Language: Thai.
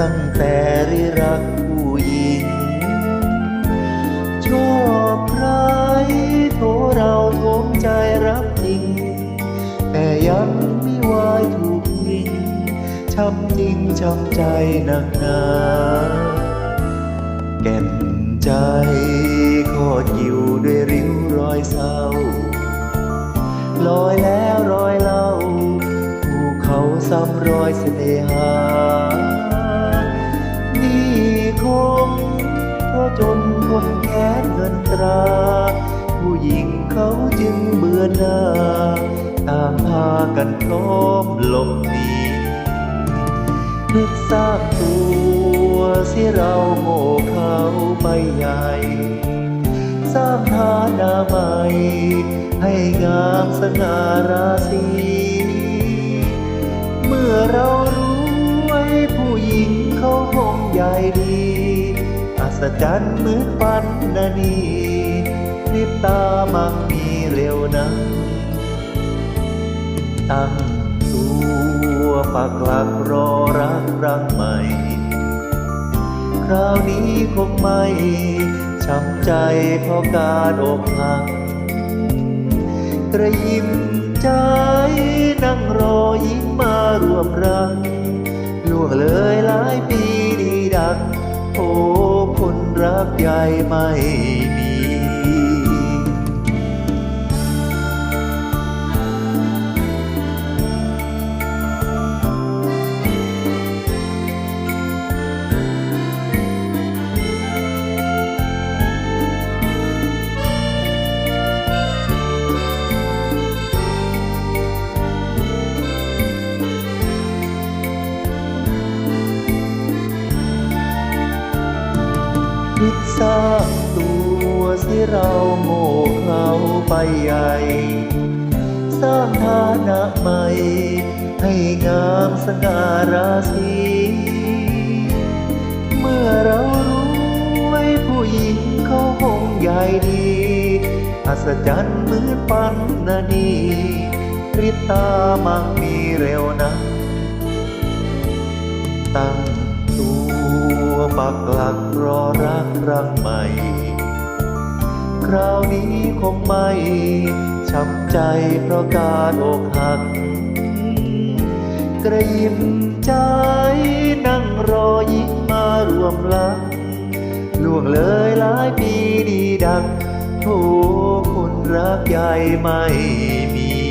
ตั้งแต่ริรักผู้หญิง ชอบใครโทเราโทมใจรักจริง แต่ยังไม่วายถูกยิงช้ำจริงช้ำใจหนักหนาแก่นใจขอดอยู่ด้วยริ้วรอยเศร้าลอยแล้ว รา ผู้หญิงเขาจึงเบื่อหน้าตามพากันพร้อมหลบหนีนึกสร้างตัวเสียเราโง่เขาไปใหญ่ สร้างฐานาใหม่ให้งามสง่าราศี ศจรรย์เหมือนปันนานีพริบตามังมีเร็วนักตั้งตัวปักหลักรอรักรังใหม่ คราวนี้คงไม่ช้ำใจเพราะการอกหักกระยิมใจนั่งรอยิ้มมารวมรักล่วงเลยหลายปีดีดักโอ้ รักใหญ่ไม่ สร้างตัวสิเราโง่เขาไปใหญ่ สร้างฐานะใหม่ ให้งามสง่าราศีเมื่อเรารู้ไว้ผู้หญิงเขาคงใหญ่ดีอัศจรรย์เหมือนปันนานีริตามังมีเร็วนะตั้ง ปักหลักรอรักรังใหม่ คราวนี้คงไม่ช้ำใจเพราะการอกหัก กระยิมใจนั่งรอยิ้มมารวมรักล่วงเลยหลายปีดีดักโทคนรักใหญ่ไม่มี